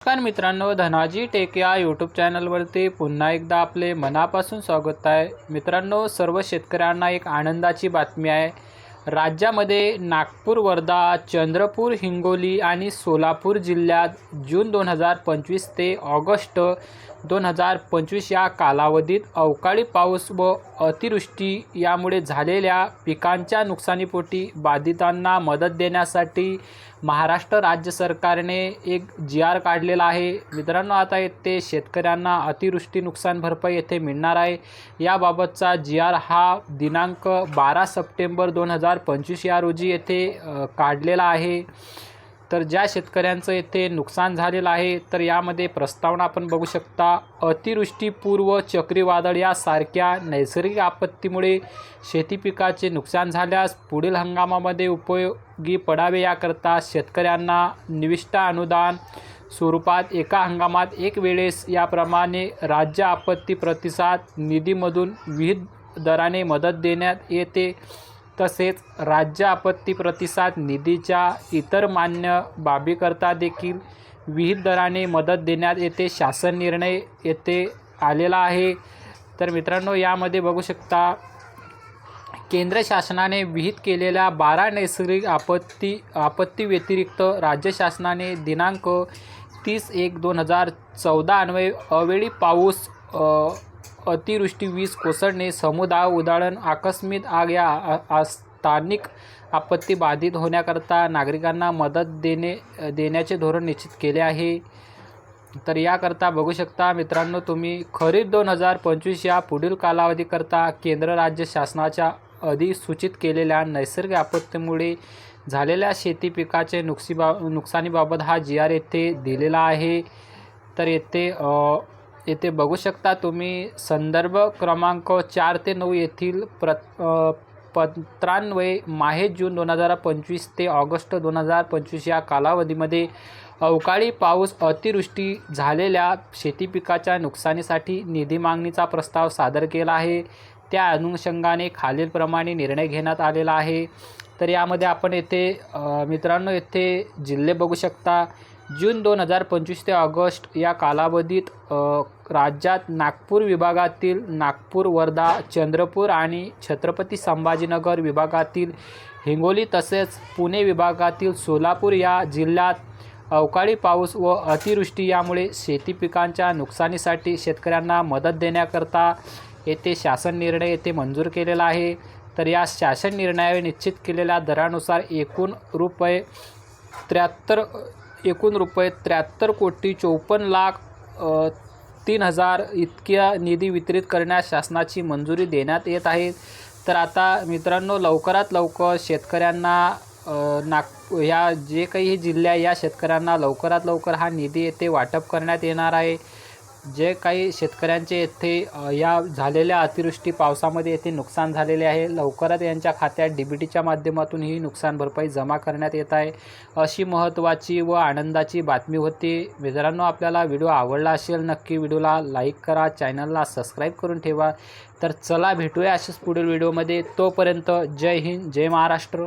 नमस्कार मित्रांनो धनाजी टेक या यूट्यूब चॅनलवरती पुन्हा एकदा आपले मनापासून स्वागत आहे. मित्रांनो सर्व शेतकऱ्यांना एक आनंदाची बातमी आहे. राज्यामध्ये नागपूर वर्धा चंद्रपूर हिंगोली आणि सोलापूर जिल्ह्यात जून दोन हजार पंचवीस ते ऑगस्ट दोन हजार पंचवीस या कालावधीत अवकाळी पाऊस व अतिवृष्टी यामुळे झालेल्या पिकांच्या नुकसानीपोटी बाधितांना मदत देण्यासाठी महाराष्ट्र राज्य सरकारने एक जी आर काढलेला आहे. मित्रांनो आता येथे शेतकऱ्यांना अतिवृष्टी नुकसान भरपाई येथे मिळणार आहे. याबाबतचा जी आर हा दिनांक बारा सप्टेंबर दोन हजार पंचवीस या रोजी येथे काढलेला आहे. तर ज्या शेतकऱ्यांचं येथे नुकसान झालेलं आहे तर यामध्ये प्रस्तावना आपण बघू शकता. अतिवृष्टीपूर्व चक्रीवादळ यासारख्या नैसर्गिक आपत्तीमुळे शेती पिकाचे नुकसान झाल्यास पुढील हंगामामध्ये उपयोगी पडावे याकरता शेतकऱ्यांना निविष्टा अनुदान स्वरूपात एका हंगामात एक वेळेस याप्रमाणे राज्य आपत्ती प्रतिसाद निधीमधून विविध दराने मदत देण्यात येते. तसेच राज्य आपत्ती प्रतिसाद निधीच्या इतर मान्य बाबीकरता देखील विहित दराने मदत देण्यात येते शासन निर्णय येथे आलेला आहे. तर मित्रांनो यामध्ये बघू शकता केंद्र शासनाने विहित केलेल्या बारा नैसर्गिक आपत्ती आपत्ती व्यतिरिक्त राज्य शासनाने दिनांक तीस एक दोन हजार चौदा अन्वये अवेळी पाऊस अतिवृष्टी वीज कोसळणे समुदाय उदाहरण आकस्मिक आग या स्थानिक आपत्ती बाधित होण्याकरता नागरिकांना मदत देणे देण्याचे धोरण निश्चित केले आहे. तर याकरता बघू शकता मित्रांनो तुम्ही खरीप दोन हजार पंचवीस या पुढील कालावधीकरता केंद्र राज्य शासनाच्या अधिसूचित केलेल्या नैसर्गिक आपत्तीमुळे झालेल्या शेती पिकाचे नुकसीबा नुकसानीबाबत हा जी आर येथे दिलेला आहे. तर येथे येथे बघू शकता तुम्ही संदर्भ क्रमांक चार ते नऊ येथील प्र पत्रान्वये माहे जून दोन हजार पंचवीस ते ऑगस्ट दोन हजार पंचवीस या कालावधीमध्ये अवकाळी पाऊस अतिवृष्टी झालेल्या शेती पिकाच्या नुकसानीसाठी निधी मागणीचा प्रस्ताव सादर केला आहे. त्या अनुषंगाने खालीलप्रमाणे निर्णय घेण्यात आलेला आहे. तर यामध्ये आपण येथे मित्रांनो येथे जिल्हे बघू शकता. जून दोन हजार पंचवीस ते ऑगस्ट या कालावधीत राज्यात नागपूर विभागातील नागपूर वर्धा चंद्रपूर आणि छत्रपती संभाजीनगर विभागातील हिंगोली तसेच पुणे विभागातील सोलापूर या जिल्ह्यात अवकाळी पाऊस व अतिवृष्टी यामुळे शेती पिकांच्या नुकसानीसाठी शेतकऱ्यांना मदत देण्याकरता येथे शासन निर्णय येथे मंजूर केलेला आहे. तर या शासन निर्णयाने निश्चित केलेल्या दरानुसार एकूण रुपये त्र्याहत्तर एकूण रुपये त्र्याहत्तर कोटी चोपन्न लाख तीन हजार इतक्या निधी वितरित करण्यास शासनाची मंजुरी देण्यात येत आहे. तर आता मित्रांनो लवकरात लवकर शेतकऱ्यांना नाग ह्या जे काही जिल्ह्या या शेतकऱ्यांना लवकरात लवकर हा निधी येथे वाटप करण्यात येणार आहे. जे काही शेतकऱ्यांचे येथे या झालेल्या अतिवृष्टी पावसामध्ये येथे नुकसान झालेले आहे. लवकरात यांच्या खात्यात डी बी टीच्या माध्यमातून ही नुकसान भरपाई जमा करण्यात येत आहे. अशी महत्त्वाची व आनंदाची बातमी होती. मित्रांनो आपल्याला व्हिडिओ आवडला असेल नक्की व्हिडिओला लाईक करा. चॅनलला सबस्क्राईब करून ठेवा. तर चला भेटूया अशाच पुढील व्हिडिओमध्ये. तोपर्यंत जय हिंद जय महाराष्ट्र.